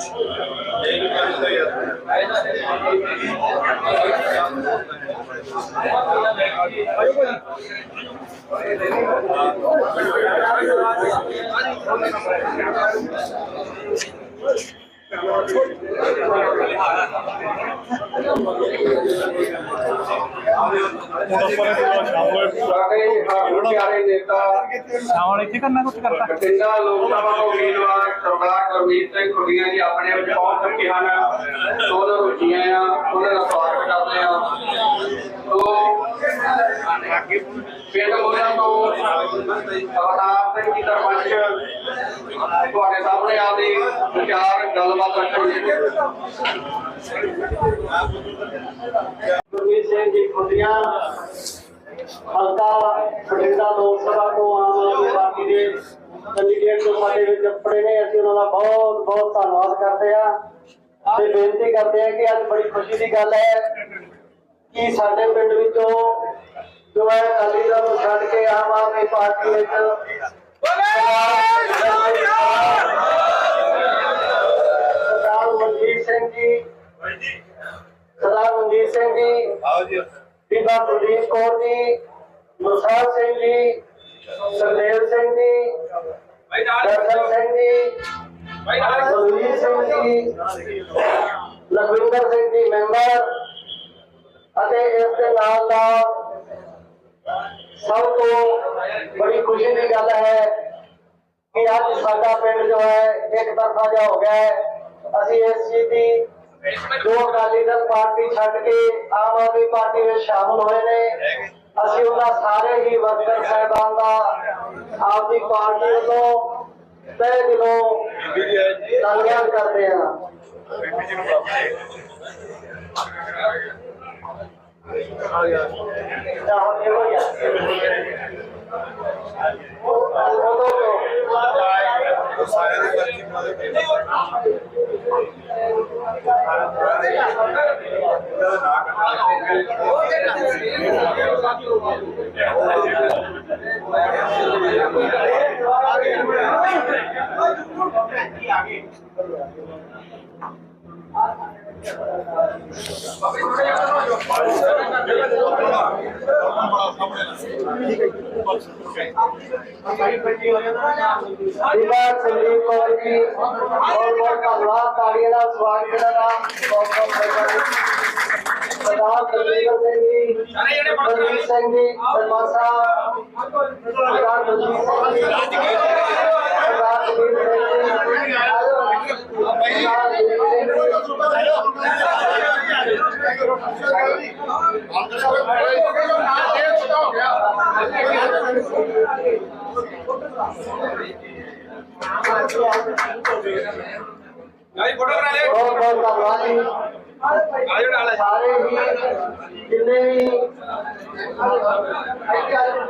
ਸਾਡੇ ਹਰ ਪਿਆਰੇ ਇੱਥੇ ਕਰਨਾ ਕੁਝ ਕਰਤਾ ਬਠਿੰਡਾ ਲੋਕ ਸਭਾ ਤੋਂ ਉਮੀਦਵਾਰ ਸਰਦਾਰ ਗੁਰਮੀਤ ਸਿੰਘ ਖੁੱਡੀਆਂ ਜੀ ਆਪਣੇ ਵਿੱਚ ਪਹੁੰਚ ਚੁੱਕੇ ਹਨ ਉਹਨਾਂ ਨੂੰ ਜੀਆਂ ਆ ਉਹਨਾਂ ਦਾ ਸਵਾਗਤ ਕਰਦੇ ਆ ਪਿੰਡ ਮੁੰਡਾ ਤੋਂ ਸਰਦਾਰ ਸਿੰਘ ਜੀ ਸਰਪੰਚ ਤੁਹਾਡੇ ਸਾਹਮਣੇ ਆਪਦੀ ਵਿਚਾਰ ਗੱਲਬਾਤ ਰੱਖਣਗੇ ਗੁਰਮੀਤ ਸਿੰਘ ਜੀ ਖੁੱਡੀਆਂ ਹਲਕਾ ਬਠਿੰਡਾ ਲੋਕ ਸਭਾ ਤੋਂ ਆਮ ਆਦਮੀ ਪਾਰਟੀ ਦੇ ਕੈਂਡੀਡੇਟ ਜੋ ਸਾਡੇ ਵਿੱਚ ਆਪਣੇ ਨੇ ਅਸੀਂ ਉਹਨਾਂ ਦਾ ਬਹੁਤ ਬਹੁਤ ਧੰਨਵਾਦ ਕਰਦੇ ਆ ਤੇ ਬੇਨਤੀ ਕਰਦੇ ਆ ਕਿ ਅੱਜ ਬੜੀ ਖੁਸ਼ੀ ਦੀ ਗੱਲ ਹੈ ਕਿ ਸਾਡੇ ਪਿੰਡ ਵਿੱਚੋਂ ਜੋ ਹੈ ਅਕਾਲੀ ਦਲ ਨੂੰ ਛੱਡ ਕੇ ਆਮ ਆਦਮੀ ਪਾਰਟੀ ਵਿੱਚ ਸਰਦਾਰ ਸਰਦਾਰ ਮਨਜੀਤ ਸਿੰਘ ਜੀ ਬੀਬਾ ਕੁਲਦੀਪ ਕੌਰ ਜੀ ਮੁਰਸਾਦ ਸਿੰਘ ਜੀ ਸਰਦੇਵ ਸਿੰਘ ਜੀ ਦਰਸ਼ਨ ਸਿੰਘ ਜੀ ਬਲਵੀਰ ਸਿੰਘ ਜੀ ਲਖਵਿੰਦਰ ਸਿੰਘ ਜੀ ਮੈਂਬਰ ਅਤੇ ਇਸ ਦੇ ਨਾਲ ਨਾਲ ਸਭ ਤੋਂ ਬੜੀ ਖੁਸ਼ੀ ਦੀ ਗੱਲ ਹੈ ਕਿ ਅੱਜ ਸਾਡਾ ਪਿੰਡ ਜੋ ਹੈ ਇੱਕ ਤਰਫਾ ਜਾ ਹੋ ਗਿਆ ਹੈ ਅਸੀਂ ਇਸ ਚੀਜ਼ ਦੀ ਜੋ ਅਕਾਲੀ ਦਲ ਪਾਰਟੀ ਛੱਡ ਕੇ ਆਮ ਆਦਮੀ ਪਾਰਟੀ ਵਿੱਚ ਸ਼ਾਮਲ ਹੋਏ ਨੇ। ਅਸੀਂ ਉਹਨਾਂ ਸਾਰੇ ਹੀ ਵਰਕਰ ਸਾਹਿਬਾਨ ਦਾ ਆਪਦੀ ਪਾਰਟੀ ਵੱਲੋਂ ਤਹਿ ਦਿਲੋਂ ਧੰਨਵਾਦ ਕਰਦੇ ਹਾਂ। ਵਿਭਾਗ ਸੰਦੀਪ ਕੌਰ ਜੀ ਬਹੁਤ ਬਹੁਤ ਧੰਨਵਾਦ ਤਾੜੀਆਂ ਦਾ ਸਵਾਗਤ ਜਿਹੜਾ ਦਾ ਬਹੁਤ ਬਹੁਤ ਧੰਨਵਾਦ ਸਰਦਾਰ ਦਲਵੀਰ ਸਿੰਘ ਜੀ ਬਲਵੀਰ ਸਿੰਘ ਜੀ ਸਰਪੰਚ ਸਾਹਿਬ ਸਰਦਾਰ ਬਲਜੀਤ ਸਿੰਘ ਜੀ ਸਰਦਾਰ ਦਲਵੀਰ ਸਿੰਘ ਜੀ ਸਰਦਾਰ ਦਲਵੀਰ ਸਿੰਘ ਜੀ ਬਹੁਤ ਬਹੁਤ ਧੰਨਵਾਦ ਜੀ ਸਾਰੇ ਹੀ ਜਿੰਨੇ ਵੀ ਪਿੱਛੇ ਕਰਨੀ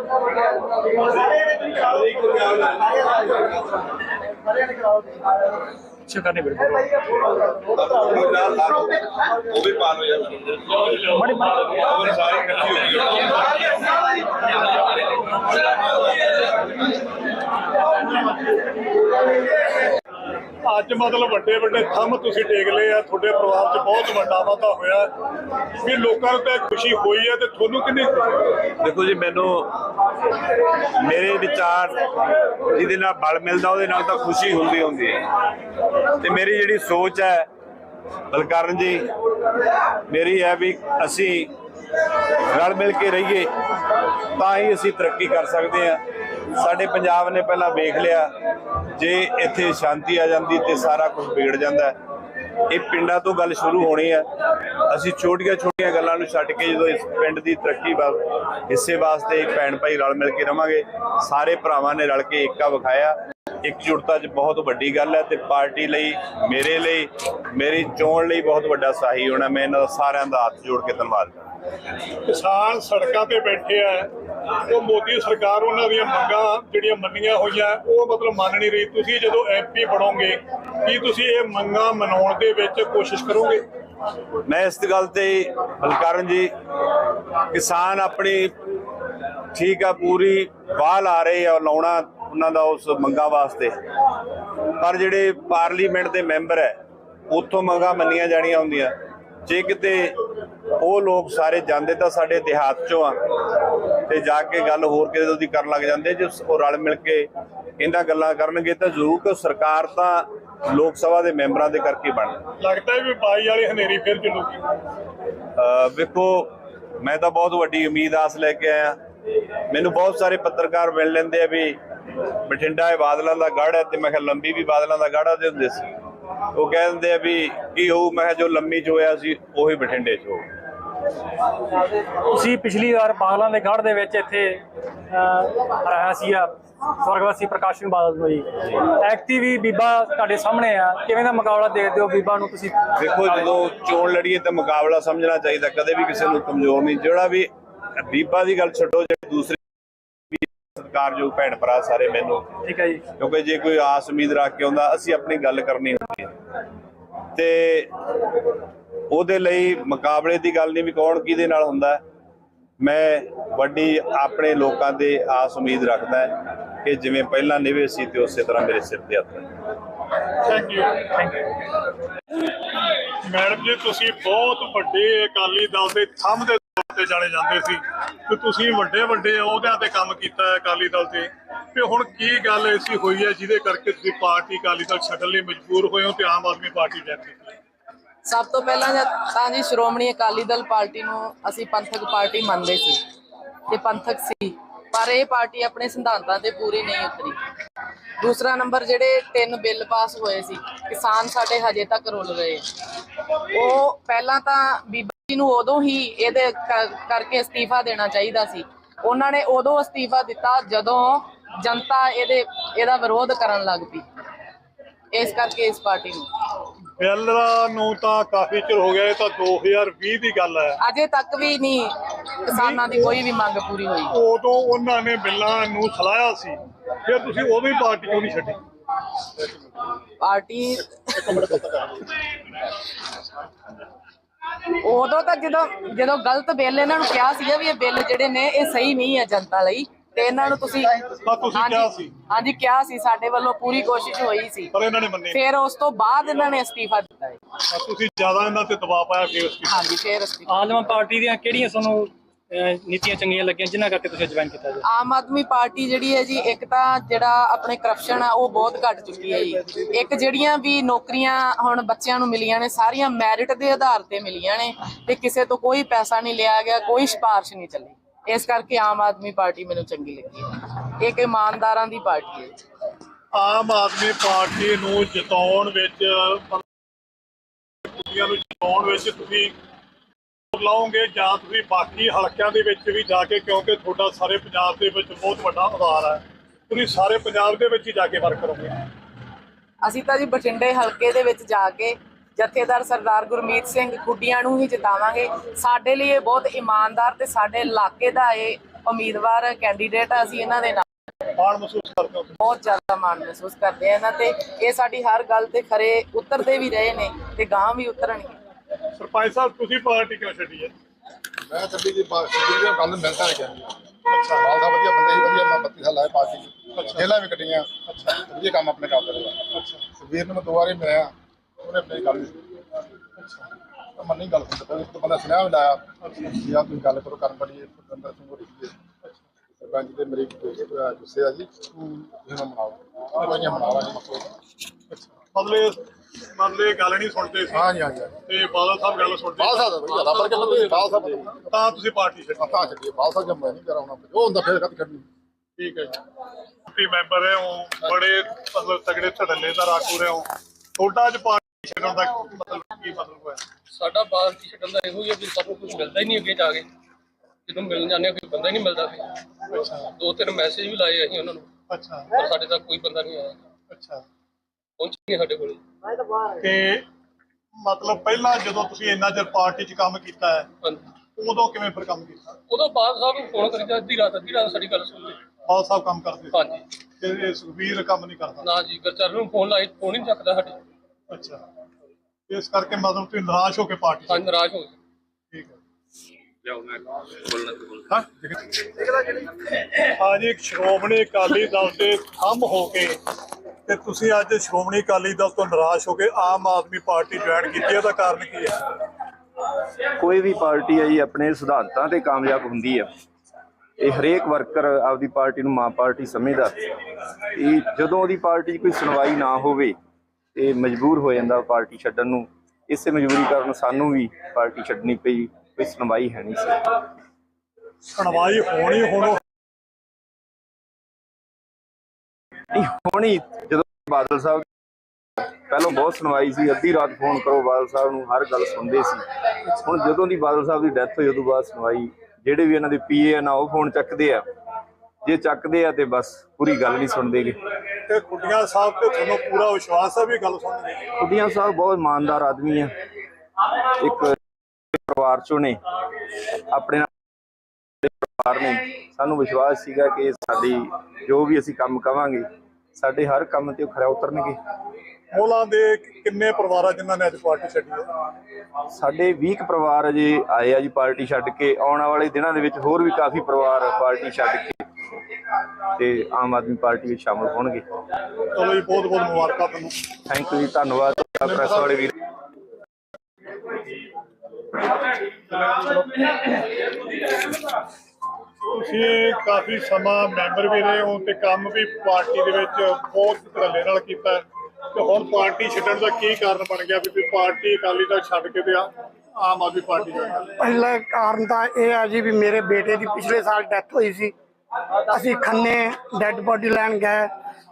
ਬਿਲਕੁਲ ਉਹ ਵੀ ਪਾ ਲਓ ਯਾਰ ਬੜੀ ਉਹ ਸਾਰੀ ਇਕੱਠੀ ਹੋ ਗਈ ਅੱਜ ਮਤਲਬ ਵੱਡੇ ਵੱਡੇ ਥੰਮ ਤੁਸੀਂ ਟੇਕ ਲਏ ਆ, ਤੁਹਾਡੇ ਪਰਿਵਾਰ 'ਚ ਬਹੁਤ ਵੱਡਾ ਵਾਧਾ ਹੋਇਆ। ਵੀ ਲੋਕਾਂ ਨੂੰ ਤਾਂ ਖੁਸ਼ੀ ਹੋਈ ਹੈ ਤੇ ਤੁਹਾਨੂੰ ਕਿੰਨੀ ਖੁਸ਼ੀ ਦੇਖੋ ਜੀ, ਮੈਨੂੰ ਮੇਰੇ ਵਿਚਾਰ, ਜਿਹਦੇ ਨਾਲ ਬਲ ਮਿਲਦਾ, ਉਹਦੇ ਨਾਲ ਤਾਂ ਖੁਸ਼ੀ ਹੁੰਦੀ ਹੁੰਦੀ ਹੈ। ਤੇ ਮੇਰੀ ਜਿਹੜੀ ਸੋਚ ਹੈ, ਬਲਕਰਨ ਜੀ, ਮੇਰੀ ਹੈ ਵੀ ਅਸੀਂ ਰਲ ਮਿਲ ਕੇ ਰਹੀਏ, ਤਾਂ ਹੀ ਅਸੀਂ ਤਰੱਕੀ ਕਰ ਸਕਦੇ ਹਾਂ। ਸਾਡੇ ਪੰਜਾਬ ਨੇ ਪਹਿਲਾਂ ਵੇਖ ਲਿਆ, ਜੇ ਇੱਥੇ ਸ਼ਾਂਤੀ ਆ ਜਾਂਦੀ ਤੇ ਸਾਰਾ ਕੁਝ ਵਿਗੜ ਜਾਂਦਾ ਇਹ ਪਿੰਡਾਂ ਤੋਂ ਗੱਲ ਸ਼ੁਰੂ ਹੋਣੀ ਹੈ। ਅਸੀਂ ਛੋਟੀਆਂ ਛੋਟੀਆਂ ਗੱਲਾਂ ਨੂੰ ਛੱਡ ਕੇ ਜਦੋਂ ਇਸ ਪਿੰਡ ਦੀ ਤਰੱਕੀ ਵੱਲ, ਹਿੱਸੇ ਵਾਸਤੇ ਭੈਣ ਭਾਈ ਰਲ ਮਿਲ ਕੇ ਰਵਾਂਗੇ। ਸਾਰੇ ਭਰਾਵਾਂ ਨੇ ਰਲ ਕੇ ਏਕਾ ਵਿਖਾਇਆ। ਇਕਜੁੱਟਤਾ 'ਚ ਬਹੁਤ ਵੱਡੀ ਗੱਲ ਹੈ ਤੇ ਪਾਰਟੀ ਲਈ ਮੇਰੇ ਲਈ ਮੇਰੀ ਚੋਣ ਲਈ ਬਹੁਤ ਵੱਡਾ ਸਾਹੀ ਹੋਣਾ ਮੈਂ ਇਹਨਾਂ ਦਾ ਸਾਰਿਆਂ ਦਾ ਹੱਥ ਜੋੜ ਕੇ ਧੰਨਵਾਦ ਕਰਦਾ। ਕਿਸਾਨ ਸੜਕਾਂ ਤੇ ਬੈਠੇ ਆ ਉਹ ਮੋਦੀ ਸਰਕਾਰ ਉਹਨਾਂ ਦੀਆਂ ਮੰਗਾਂ ਜਿਹੜੀਆਂ ਮੰਨੀਆਂ ਹੋਈਆਂ ਉਹ ਮਤਲਬ ਮੰਨ ਨਹੀਂ ਰਹੀ। ਤੁਸੀਂ ਜਦੋਂ ਐਮਪੀ ਬਣੋਗੇ ਕੀ ਤੁਸੀਂ ਇਹ ਮੰਗਾਂ ਮਨਾਉਣ ਦੇ ਵਿੱਚ ਕੋਸ਼ਿਸ਼ ਕਰੋਗੇ? ਮੈਂ ਇਸ ਗੱਲ ਤੇ ਬਲਕਰਨ ਜੀ ਕਿਸਾਨ ਆਪਣੀ ਠੀਕ ਆ ਪੂਰੀ ਵਾਹ ਲਾ ਰਹੇ ਆ ਲਾਉਣਾ ਉਹਨਾਂ ਦਾ ਉਸ ਮੰਗਾਂ ਵਾਸਤੇ। ਪਰ ਜਿਹੜੇ ਪਾਰਲੀਮੈਂਟ ਦੇ ਮੈਂਬਰ ਹੈ ਉੱਥੋਂ ਮੰਗਾ ਮੰਨੀਆਂ ਜਾਣੀਆਂ ਹੁੰਦੀਆਂ। ਜੇ ਕਿਤੇ ਉਹ ਲੋਕ ਸਾਰੇ ਜਾਂਦੇ ਤਾਂ ਸਾਡੇ ਇਤਿਹਾਸ ਚੋਂ ਆ। ਤੇ ਜਾ ਕੇ ਗੱਲ ਹੋਰ ਕਿਸੇ ਦੀ ਕਰਨ ਲੱਗ ਜਾਂਦੇ। ਜੇ ਉਹ ਰਲ ਮਿਲ ਕੇ ਇਹਨਾਂ ਗੱਲਾਂ ਕਰਨਗੇ ਤਾਂ ਜ਼ਰੂਰ ਕਿ ਸਰਕਾਰ ਤਾਂ ਲੋਕ ਸਭਾ ਦੇ ਮੈਂਬਰਾਂ ਦੇ ਕਰਕੇ ਬਣਦੀ ਲੱਗਦਾ ਵੀ 22 ਵਾਲੀ ਹਨੇਰੀ ਫਿਰ ਚੱਲੂਗੀ ਵੇਖੋ ਮੈਂ ਤਾਂ ਬਹੁਤ ਵੱਡੀ ਉਮੀਦ ਆਸ ਲੈ ਕੇ ਆਇਆ। ਮੈਨੂੰ ਬਹੁਤ ਸਾਰੇ ਪੱਤਰਕਾਰ ਮਿਲ ਲੈਂਦੇ ਆ ਵੀ ਬਠਿੰਡਾ ਇਹ ਬਾਦਲਾਂ ਦਾ ਗੜ ਹੈ ਤੇ ਮੈਂ ਕਿਹਾ ਲੰਬੀ ਵੀ ਬਾਦਲਾਂ ਦਾ ਗੜਾ ਦੇ ਹੁੰਦੇ ਸੀ। ਉਹ ਕਹਿ ਦਿੰਦੇ ਆ ਵੀ ਕੀ ਹੋਊ? ਮੈਂ ਕਿਹਾ ਜੋ ਲੰਮੀ ਚ ਹੋਇਆ ਸੀ ਉਹੀ ਬਠਿੰਡੇ ਚ ਹੋਊ। ਤੁਸੀਂ ਪਿਛਲੀ ਵਾਰ ਬਾਦਲਾਂ ਦੇ ਗੜ੍ਹ ਦੇ ਵਿੱਚ ਇੱਥੇ ਹਰਾਇਆ ਸੀ ਆ ਸਵਰਗਵਾਸੀ ਪ੍ਰਕਾਸ਼ ਸਿੰਘ ਬਾਦਲ ਨੂੰ ਜੀ। ਐਕਟੀ ਵੀ ਬੀਬਾ ਤੁਹਾਡੇ ਸਾਹਮਣੇ ਆ। ਕਿਵੇਂ ਦਾ ਮੁਕਾਬਲਾ ਦੇਖਦੇ ਹੋ ਬੀਬਾ ਨੂੰ ਤੁਸੀਂ? ਦੇਖੋ ਜਦੋਂ ਚੋਣ ਲੜੀਏ ਤਾਂ ਮੁਕਾਬਲਾ ਸਮਝਣਾ ਚਾਹੀਦਾ। ਕਦੇ ਵੀ ਕਿਸੇ ਨੂੰ ਕਮਜ਼ੋਰ ਨਹੀਂ। ਜਿਹੜਾ ਵੀ ਬੀਬਾ ਦੀ ਗੱਲ ਛੱਡੋ ਜਿਹੜੇ ਦੂਸਰੇ ਸਤਿਕਾਰਯੋਗ ਭੈਣ ਭਰਾ ਸਾਰੇ ਮੈਨੂੰ। ਠੀਕ ਹੈ ਜੀ। ਕਿਉਂਕਿ ਜੇ ਕੋਈ ਆਸ ਉਮੀਦ ਰੱਖ ਕੇ ਆਉਂਦਾ ਅਸੀਂ ਆਪਣੀ ਗੱਲ ਕਰਨੀ ਹੁੰਦੀ ਹੈ। ਤੇ ਉਹਦੇ ਲਈ ਮੁਕਾਬਲੇ ਦੀ ਗੱਲ ਨਹੀਂ ਵੀ ਕੌਣ ਕਿਹਦੇ ਨਾਲ ਹੁੰਦਾ। ਮੈਂ ਵੱਡੀ ਆਪਣੇ ਲੋਕਾਂ ਦੇ ਆਸ ਉਮੀਦ ਰੱਖਦਾ ਕਿ ਜਿਵੇਂ ਪਹਿਲਾਂ ਨਿਵੇ ਸੀ ਤੇ ਉਸੇ ਤਰ੍ਹਾਂ ਮੇਰੇ ਸਿਰ ਤੇ ਹੱਥ ਹੈ ਥੈਂਕ ਯੂ ਮੈਡਮ ਜੀ ਤੁਸੀਂ ਬਹੁਤ ਵੱਡੇ ਅਕਾਲੀ ਦਲ ਦੇ ਥੰਮ ਦੇ ਤੌਰ ਜਾਣੇ ਜਾਂਦੇ ਸੀ ਕਿ ਤੁਸੀਂ ਵੱਡੇ ਵੱਡੇ ਅਹੁਦਿਆਂ ਤੇ ਕੰਮ ਕੀਤਾ ਹੈ ਅਕਾਲੀ ਦਲ ਤੇ। ਤੇ ਹੁਣ ਕੀ ਗੱਲ ਐਸੀ ਹੋਈ ਹੈ ਜਿਹਦੇ ਕਰਕੇ ਤੁਸੀਂ ਪਾਰਟੀ ਅਕਾਲੀ ਦਲ ਛੱਡਣ ਲਈ ਮਜਬੂਰ ਹੋਏ ਹੋ ਤੇ ਆਮ ਆਦਮੀ ਪਾਰਟੀ ਜੈਨ ਸਭ ਤੋਂ ਪਹਿਲਾਂ ਤਾਂ ਜੀ ਸ਼੍ਰੋਮਣੀ ਅਕਾਲੀ ਦਲ ਪਾਰਟੀ ਨੂੰ ਅਸੀਂ ਪੰਥਕ ਪਾਰਟੀ ਮੰਨਦੇ ਸੀ ਤੇ ਪੰਥਕ ਸੀ। ਪਰ ਇਹ ਪਾਰਟੀ ਆਪਣੇ ਸਿਧਾਂਤਾਂ ਤੇ ਪੂਰੀ ਨਹੀਂ ਉਤਰੀ। ਦੂਸਰਾ ਨੰਬਰ ਜਿਹੜੇ ਤਿੰਨ ਬਿੱਲ ਪਾਸ ਹੋਏ ਸੀ, ਕਿਸਾਨ ਸਾਡੇ ਹਜੇ ਤੱਕ ਰੁਲ ਰਹੇ ਉਹ ਪਹਿਲਾਂ ਤਾਂ ਬੀਬੀ ਨੂੰ ਉਦੋਂ ਹੀ ਇਹਦੇ ਕਰਕੇ ਅਸਤੀਫਾ ਦੇਣਾ ਚਾਹੀਦਾ ਸੀ। ਉਹਨਾਂ ਨੇ ਉਦੋਂ ਅਸਤੀਫਾ ਦਿੱਤਾ ਜਦੋਂ ਜਨਤਾ ਇਹਦੇ ਇਹਦਾ ਵਿਰੋਧ ਕਰਨ ਲੱਗ ਪਈ। ਇਸ ਕਰਕੇ ਇਸ ਪਾਰਟੀ ਨੂੰ। ਬਿੱਲ ਨੂੰ ਤਾਂ ਕਾਫੀ ਚਿਰ ਹੋ ਗਿਆ ਇਹ ਤਾਂ 2020 ਦੀ ਗੱਲ ਹੈ। ਅਜੇ ਤੱਕ ਵੀ ਨਹੀਂ ਕਿਸਾਨਾਂ ਦੀ ਕੋਈ ਵੀ ਮੰਗ ਪੂਰੀ ਹੋਈ। ਉਦੋਂ ਉਹਨਾਂ ਨੇ ਬਿੱਲਾਂ ਨੂੰ ਸਲਾਹਿਆ ਸੀ ਫਿਰ ਤੁਸੀਂ ਉਦੋਂ ਹੀ ਪਾਰਟੀ ਕਿਉਂ ਨਹੀਂ ਛੱਡੀ। ਪਾਰਟੀ ਉਦੋਂ ਤਾਂ ਜਦੋਂ ਜਦੋਂ ਗਲਤ ਬਿੱਲ ਇਹਨਾਂ ਨੂੰ ਕਿਹਾ ਸੀਗਾ ਵੀ ਇਹ ਬਿੱਲ ਜਿਹੜੇ ਨੇ ਇਹ ਸਹੀ ਨਹੀਂ ਹੈ ਜਨਤਾ ਲਈ ਤੇ ਇਹਨਾਂ ਨੂੰ ਤੁਸੀਂ ਤਾਂ ਤੁਸੀਂ ਕਿਹਾ ਸੀ। ਹਾਂਜੀ ਕਿਹਾ ਸੀ ਸਾਡੇ ਵੱਲੋਂ ਪੂਰੀ ਕੋਸ਼ਿਸ਼ ਹੋਈ ਸੀ। ਪਰ ਇਹਨਾਂ ਨੇ ਮੰਨੇ ਫਿਰ ਉਸ ਤੋਂ ਬਾਅਦ ਇਹਨਾਂ ਨੇ ਅਸਤੀਫਾ ਦਿੱਤਾ ਹੈ ਤੁਸੀਂ ਜ਼ਿਆਦਾ ਇਹਨਾਂ ਤੇ ਦਬਾਅ ਪਾਇਆ ਫਿਰ ਉਸ ਹਾਂਜੀ ਫਿਰ ਅਸਤੀਫਾ। ਆਲਮਾ ਪਾਰਟੀ ਦੀਆਂ ਕਿਹੜੀਆਂ ਤੁਹਾਨੂੰ ਅਹ, ਨੀਤੀਆਂ ਚੰਗੀਆਂ ਲੱਗੀਆਂ ਜਿਨ੍ਹਾਂ ਕਰਕੇ ਤੁਸੀਂ ਜੁਆਇਨ ਕੀਤਾ ਜੀ? ਆਮ ਆਦਮੀ ਪਾਰਟੀ ਜਿਹੜੀ ਹੈ ਜੀ ਇੱਕ ਤਾਂ ਜਿਹੜਾ ਆਪਣੇ ਕਰਪਸ਼ਨ ਆ ਉਹ ਬਹੁਤ ਘਟ ਚੁੱਕੀ ਹੈ ਜੀ। ਇੱਕ ਜਿਹੜੀਆਂ ਵੀ ਨੌਕਰੀਆਂ ਹੁਣ ਬੱਚਿਆਂ ਨੂੰ ਮਿਲੀਆਂ ਨੇ ਸਾਰੀਆਂ ਮੈਰਿਟ ਦੇ ਆਧਾਰ ਤੇ ਮਿਲੀਆਂ ਨੇ ਤੇ ਕਿਸੇ ਤੋਂ ਕੋਈ ਪੈਸਾ ਨਹੀਂ ਲਿਆ ਗਿਆ ਕੋਈ ਸਿਫਾਰਿਸ਼ ਨਹੀਂ ਚੱਲੀ। ਇਸ ਕਰਕੇ ਆਮ ਆਦਮੀ ਪਾਰਟੀ ਮੈਨੂੰ ਚੰਗੀ ਲੱਗੀ ਹੈ। ਇੱਕ ਇਮਾਨਦਾਰਾਂ ਦੀ ਪਾਰਟੀ ਹੈ ਆਮ ਆਦਮੀ ਪਾਰਟੀ ਨੂੰ ਜਿਤਾਉਣ ਵਿੱਚ ਕੁੜੀਆਂ ਨੂੰ ਜਿਤਾਉਣ ਵਿੱਚ ਤੁਸੀਂ ਲਾਓਗੇ ਜਾਂ ਤੁਸੀਂ ਬਾਕੀ ਹਲਕਿਆਂ ਦੇ ਵਿੱਚ ਵੀ ਜਾ ਕੇ ਕਿਉਂਕਿ ਤੁਹਾਡਾ ਸਾਰੇ ਪੰਜਾਬ ਦੇ ਵਿੱਚ ਬਹੁਤ ਵੱਡਾ ਆਧਾਰ ਹੈ। ਤੁਸੀਂ ਸਾਰੇ ਪੰਜਾਬ ਦੇ ਵਿੱਚ ਹੀ ਜਾ ਕੇ ਵਰਕ ਕਰੋਗੇ। ਅਸੀਂ ਤਾਂ ਜੀ ਬਠਿੰਡੇ ਹਲਕੇ ਦੇ ਵਿੱਚ ਜਾ ਕੇ ਜਥੇਦਾਰ ਸਰਦਾਰ ਗੁਰਮੀਤ ਸਿੰਘ ਖੁੱਡੀਆਂ ਨੂੰ ਹੀ ਜਿਤਾਵਾਂਗੇ। ਸਾਡੇ ਲਈ ਇਹ ਬਹੁਤ ਇਮਾਨਦਾਰ ਤੇ ਸਾਡੇ ਇਲਾਕੇ ਦਾ ਇਹ ਉਮੀਦਵਾਰ ਕੈਂਡੀਡੇਟ ਆ ਅਸੀਂ ਇਹਨਾਂ ਦੇ ਨਾਲ। ਮਾਣ ਮਹਿਸੂਸ ਕਰਦੇ ਹੋ ਬਹੁਤ ਜ਼ਿਆਦਾ ਮਾਣ ਮਹਿਸੂਸ ਕਰਦੇ ਆ ਇਹਨਾਂ ਤੇ। ਇਹ ਸਾਡੀ ਹਰ ਗੱਲ ਤੇ ਖਰੇ ਉਤਰਦੇ ਵੀ ਰਹੇ ਨੇ ਤੇ ਗਾਂ ਵੀ ਉਤਰਨਗੇ। ਸਰਪੰਚ ਸਾਹਿਬ ਤੁਸੀਂ ਪਾਰਟੀ ਕਿਉਂ ਛੱਡੀ ਹੈ ਮੈਂ ਚੱਲੀ ਜੀ ਪਾਰਟੀ ਦੀ ਗੱਲ ਮਿਲਦਾ ਹੈ ਕਿਹਾ ਅੱਛਾ। ਬਾਲ ਦਾ ਵਧੀਆ ਬੰਦੇ ਹੀ ਵਧੀਆ ਮੈਂ 32 ਸਾਲ ਆਏ ਪਾਰਟੀ ਚ। ਜੇਲਾਂ ਵੀ ਕੱਟੀਆਂ ਅੱਛਾ। ਵਧੀਆ ਕੰਮ ਆਪਣੇ ਕਰਦੇ ਰਿਹਾ ਅੱਛਾ। ਵੀਰ ਨੂੰ ਮੈਂ ਦੋ ਵਾਰੀ ਮਿਲਿਆ ਉਹਨੇ ਆਪਣੀ ਗੱਲ ਅੱਛਾ। ਤਾਂ ਮੰਨੀ ਗੱਲ ਸੁਣਦਾ ਪਹਿਲੇ ਇੱਕ ਬੰਦਾ ਸੁਣਿਆ ਵੀ ਲਾਇਆ। ਜੀ ਆ ਤੁਸੀਂ ਗੱਲ ਕਰੋ ਕਰਨ ਬੜੀ ਸੁਰਿੰਦਰ ਸਿੰਘ ਹੋਰੀ ਜੀ ਸਰਪੰਚ ਦੇ ਮੇਰੇ ਗੁੱਸੇ ਆ ਜੀ। ਮੈਂ ਮਨਾਓ। ਕੋਈ ਨਹੀਂ ਮਨਾਵਾਂਗੇ ਮਸਲਾ ਮਤਲਬ ਮਤਲਬ ਇਹ ਗੱਲ ਨਹੀਂ ਸੁਣਦੇ ਸੀ। ਹਾਂ ਜੀ ਹਾਂ ਜੀ ਤੇ ਬਾਦਲ ਸਾਹਿਬ ਗੱਲ ਸੁਣਦੇ ਬਾਲ ਸਾਹਿਬ ਦਾ ਜ਼ਿਆਦਾ ਫ਼ਰਕ ਹੈ ਬਾਲ ਸਾਹਿਬ ਤਾਂ ਤੁਸੀਂ ਪਾਰਟੀ ਛੱਡੀ। ਤਾਂ ਚੱਲੀਏ ਬਾਲ ਸਾਹਿਬ ਜੰਮਿਆ ਨਹੀਂ ਕਰਾਉਣਾ ਉਹ ਹੁੰਦਾ ਫਿਰ ਕਦ ਕਰਨੀ ਠੀਕ ਹੈ ਜੀ। ਤੁਸੀਂ ਮੈਂਬਰ ਹੋ ਬੜੇ ਮਤਲਬ ਤਗੜੇ ਧੜੱਲੇ ਦਾ ਆਗੂ ਰਹੇ ਹੋ। ਤੁਹਾਡਾ ਅੱਜ ਪਾਰਟੀ ਛੱਡਣ ਦਾ ਮਤਲਬ ਕੀ ਮਤਲਬ ਹੋਇਆ? ਸਾਡਾ ਕੀ ਛੱਡਣ ਦਾ ਇਹੋ ਹੀ ਹੈ ਵੀ ਸਾਨੂੰ ਕੁਝ ਮਿਲਦਾ ਹੀ ਨਹੀਂ ਅੱਗੇ ਜਾ ਕੇ। ਜਦੋਂ ਮਿਲਣ ਜਾਂਦੇ ਹਾਂ ਕੋਈ ਬੰਦਾ ਹੀ ਨਹੀਂ ਮਿਲਦਾ ਫਿਰ ਅੱਛਾ। ਦੋ ਤਿੰਨ ਮੈਸੇਜ ਵੀ ਲਾਏ ਅਸੀਂ ਉਹਨਾਂ ਨੂੰ। ਅੱਛਾ। ਪਰ ਸਾਡੇ ਤੱਕ ਕੋਈ ਬੰਦਾ ਨਹੀਂ ਆਇਆ। ਅੱਛਾ। ਪਹੁੰਚੇ ਨਹੀਂ ਸਾਡੇ ਕੋਲ। ਤੇ ਮਤਲਬ ਪਹਿਲਾਂ ਜਦੋਂ ਤੁਸੀਂ ਇੰਨਾ ਚਿਰ ਪਾਰਟੀ 'ਚ ਕੰਮ ਕੀਤਾ ਹੈ ਉਦੋਂ ਕਿਵੇਂ ਫਿਰ ਕੰਮ ਕੀਤਾ? ਉਦੋਂ ਬਾਅਦ ਸਾਹਿਬ ਨੂੰ ਫੋਨ ਕਰੀਦਾ ਅੱਧੀ ਰਾਤ ਅੱਧੀ ਰਾਤ ਸਾਡੀ ਗੱਲ ਸੁਣਦੇ। ਬਾਲ ਸਾਹਿਬ ਕੰਮ ਕਰਦੇ ਹਾਂਜੀ। ਤੇ ਇਹ ਸੁਖਬੀਰ ਕੰਮ ਨਹੀਂ ਕਰਦਾ? ਨਾ ਜੀ ਗਰਚਰਨ ਨੂੰ ਫੋਨ ਲਾਈ ਫੋਨ ਹੀ ਨਹੀਂ ਚੱਕਦਾ ਸਾਡੇ। ਅੱਛਾ। ਇਸ ਕਰਕੇ ਮਤਲਬ ਤੁਸੀਂ ਨਿਰਾਸ਼ ਹੋ ਕੇ ਪਾਰਟੀ ਹਾਂ ਨਾਰਾਜ਼ ਹੋ ਗਏ। ਹਾਂ ਹਾਂ ਜੀ ਇੱਕ ਸ਼੍ਰੋਮਣੀ ਅਕਾਲੀ ਦਲ ਦੇ ਥੰਮ ਹੋ ਕੇ ਤੇ ਤੁਸੀਂ ਅੱਜ ਸ਼੍ਰੋਮਣੀ ਅਕਾਲੀ ਦਲ ਤੋਂ ਨਿਰਾਸ਼ ਹੋ ਕੇ ਆਮ ਆਦਮੀ ਪਾਰਟੀ ਜੁਆਇਨ ਕੀਤੀ ਹੈ ਇਹਦਾ ਕਾਰਨ ਕੀ ਹੈ? ਕੋਈ ਵੀ ਪਾਰਟੀ ਹੈ ਜੀ ਆਪਣੇ ਸਿਧਾਂਤਾਂ ਤੇ ਕਾਮਯਾਬ ਹੁੰਦੀ ਹੈ। ਇਹ ਹਰੇਕ ਵਰਕਰ ਆਪਦੀ ਪਾਰਟੀ ਨੂੰ ਮਾਂ ਪਾਰਟੀ ਸਮਝਦਾ। ਇਹ ਜਦੋਂ ਉਹਦੀ ਪਾਰਟੀ 'ਚ ਕੋਈ ਸੁਣਵਾਈ ਨਾ ਹੋਵੇ ਤੇ ਮਜਬੂਰ ਹੋ ਜਾਂਦਾ ਪਾਰਟੀ ਛੱਡਣ ਨੂੰ ਇਸੇ ਮਜਬੂਰੀ ਕਾਰਨ ਸਾਨੂੰ ਵੀ ਪਾਰਟੀ ਛੱਡਣੀ ਪਈ। ਕੋਈ ਸੁਣਵਾਈ ਹੈ ਨਹੀਂ ਸੀ। ਸੁਣਵਾਈ ਹੋਣੀ ਹੁਣ ਨਹੀਂ ਹੋਣੀ ਜਦੋਂ ਬਾਦਲ ਸਾਹਿਬ ਪਹਿਲਾਂ ਬਹੁਤ ਸੁਣਵਾਈ ਸੀ ਅੱਧੀ ਰਾਤ ਫੋਨ ਕਰੋ ਬਾਦਲ ਸਾਹਿਬ ਨੂੰ ਹਰ ਗੱਲ ਸੁਣਦੇ ਸੀ। ਹੁਣ ਜਦੋਂ ਦੀ ਬਾਦਲ ਸਾਹਿਬ ਦੀ ਡੈਥ ਹੋਈ ਉਦੋਂ ਬਾਅਦ ਸੁਣਵਾਈ। ਜਿਹੜੇ ਵੀ ਇਹਨਾਂ ਦੇ ਪੀਏ ਆ ਨਾ ਉਹ ਫੋਨ ਚੱਕਦੇ ਆ। ਜੇ ਚੱਕਦੇ ਆ ਤੇ ਬਸ ਪੂਰੀ ਗੱਲ ਨਹੀਂ ਸੁਣਦੇਗੇ ਤੇ ਕੁੱਡੀਆਂ ਸਾਹਿਬ ਤੇ ਤੁਹਾਨੂੰ ਪੂਰਾ ਵਿਸ਼ਵਾਸ ਹੈ ਵੀ ਗੱਲ ਸੁਣਨਗੇ ਕੁੱਡੀਆਂ ਸਾਹਿਬ ਬਹੁਤ ਇਮਾਨਦਾਰ ਆਦਮੀ ਆ। ਇੱਕ ਪਰਿਵਾਰ ਚੋਂ ਨੇ ਆਪਣੇ ਨਾਲ ਪਰਿਵਾਰ ਨੇ ਸਾਨੂੰ ਵਿਸ਼ਵਾਸ ਸੀਗਾ ਕਿ ਸਾਡੀ ਜੋ ਵੀ ਅਸੀਂ ਕੰਮ ਕਵਾਂਗੇ ਸਾਡੇ ਹਰ ਕੰਮ ਤੇ ਉਹ ਖਰਾ ਉਤਰਨਗੇ। ਮੋਲਾਂ ਦੇ ਕਿੰਨੇ ਪਰਿਵਾਰ ਆ ਜਿਨ੍ਹਾਂ ਨੇ ਅੱਜ ਪਾਰਟੀ ਛੱਡੀ ਹੈ ਸਾਡੇ 20 ਕੁ ਪਰਿਵਾਰ ਅਜੇ ਆਏ ਆ ਜੀ ਪਾਰਟੀ ਛੱਡ ਕੇ ਆਉਣ ਵਾਲੇ ਦਿਨਾਂ ਦੇ ਵਿੱਚ ਹੋਰ ਵੀ ਕਾਫੀ ਪਰਿਵਾਰ ਪਾਰਟੀ ਛੱਡ ਕੇ ਤੇ ਆਮ ਆਦਮੀ ਪਾਰਟੀ ਵਿੱਚ ਸ਼ਾਮਲ ਹੋਣਗੇ। ਚਲੋ ਜੀ ਬਹੁਤ ਬਹੁਤ ਮੁਬਾਰਕਾਂ ਤੁਹਾਨੂੰ। ਥੈਂਕ ਯੂ ਜੀ ਧੰਨਵਾਦ। ਪ੍ਰੈਸ ਵਾਲੇ ਵੀਰ ਤੁਸੀਂ ਕਾਫੀ ਸਮਾਂ ਮੈਂਬਰ ਵੀ ਰਹੇ ਹੋ ਤੇ ਕੰਮ ਵੀ ਪਾਰਟੀ ਦੇ ਵਿੱਚ ਬਹੁਤ ਧੜੱਲੇ ਨਾਲ ਕੀਤਾ ਹੈ। ਤੇ ਹੁਣ ਪਾਰਟੀ ਛੱਡਣ ਦਾ ਕੀ ਕਾਰਨ ਬਣ ਗਿਆ ਵੀ ਤੁਸੀਂ ਪਾਰਟੀ ਅਕਾਲੀ ਦਲ ਛੱਡ ਕੇ ਤੇ ਆ- ਆਮ ਆਦਮੀ ਪਾਰਟੀ join ਕਰ ਲਈ? ਪਹਿਲਾ ਕਾਰਨ ਤਾਂ ਇਹ ਆ ਜੀ ਵੀ ਮੇਰੇ ਬੇਟੇ ਦੀ ਪਿਛਲੇ ਸਾਲ ਡੈਥ ਹੋਈ ਸੀ ਅਸੀਂ ਖੰਨੇ ਡੈੱਡ ਬੋਡੀ ਲੈਣ ਗਏ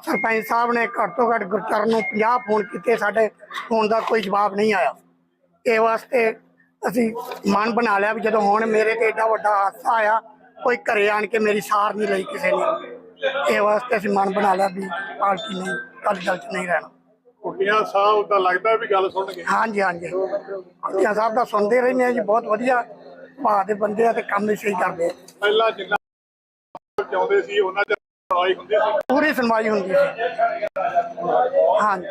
ਸਰਪੰਚ ਸਾਹਿਬ ਨੇ ਘੱਟ ਤੋਂ ਘੱਟ ਗੁਰਚਰਨ ਨੂੰ 50 ਫੋਨ ਕੀਤੇ, ਸਾਡੇ ਫੋਨ ਦਾ ਕੋਈ ਜਵਾਬ ਨਹੀਂ ਆਇਆ ਇਹ ਵਾਸਤੇ ਅਸੀਂ ਮਨ ਬਣਾ ਲਿਆ ਵੀ ਜਦੋਂ ਹੁਣ ਮੇਰੇ ਤੇ ਏਡਾ ਵੱਡਾ ਹਾਦਸਾ ਆਇਆ ਕੋਈ ਘਰੇ ਆਣ ਕੇ ਮੇਰੀ ਸਾਰ ਨਹੀਂ ਲਈ ਕਿਸੇ ਨੇ। ਇਹ ਵਾਸਤੇ ਅਸੀਂ ਮਨ ਬਣਾ ਲਿਆ ਵੀ ਪਾਰਟੀ ਨਹੀਂ ਕੱਲ ਚ ਨਹੀਂ ਰਹਿਣਾ। ਕੁੱਟੀਆਂ ਸਾਹਿਬ ਦਾ ਲੱਗਦਾ ਵੀ ਗੱਲ ਸੁਣਨਗੇ ਹਾਂਜੀ ਹਾਂਜੀ। ਕੁੜੀਆਂ ਸਾਹਿਬ ਦਾ ਸੁਣਦੇ ਰਹਿੰਦੇ ਆ ਜੀ ਬਹੁਤ ਵਧੀਆ। ਭਾਅ ਦੇ ਬੰਦੇ ਆ ਤੇ ਕੰਮ ਵੀ ਸਹੀ ਕਰਦੇ ਪਹਿਲਾਂ ਜਿੰਨਾ ਚਾਹੁੰਦੇ ਸੀ ਉਹਨਾਂ ਚ ਲੜਾਈ ਹੁੰਦੀ ਸੀ। ਪੂਰੀ ਸੁਣਵਾਈ ਹੁੰਦੀ ਸੀ। ਹਾਂਜੀ।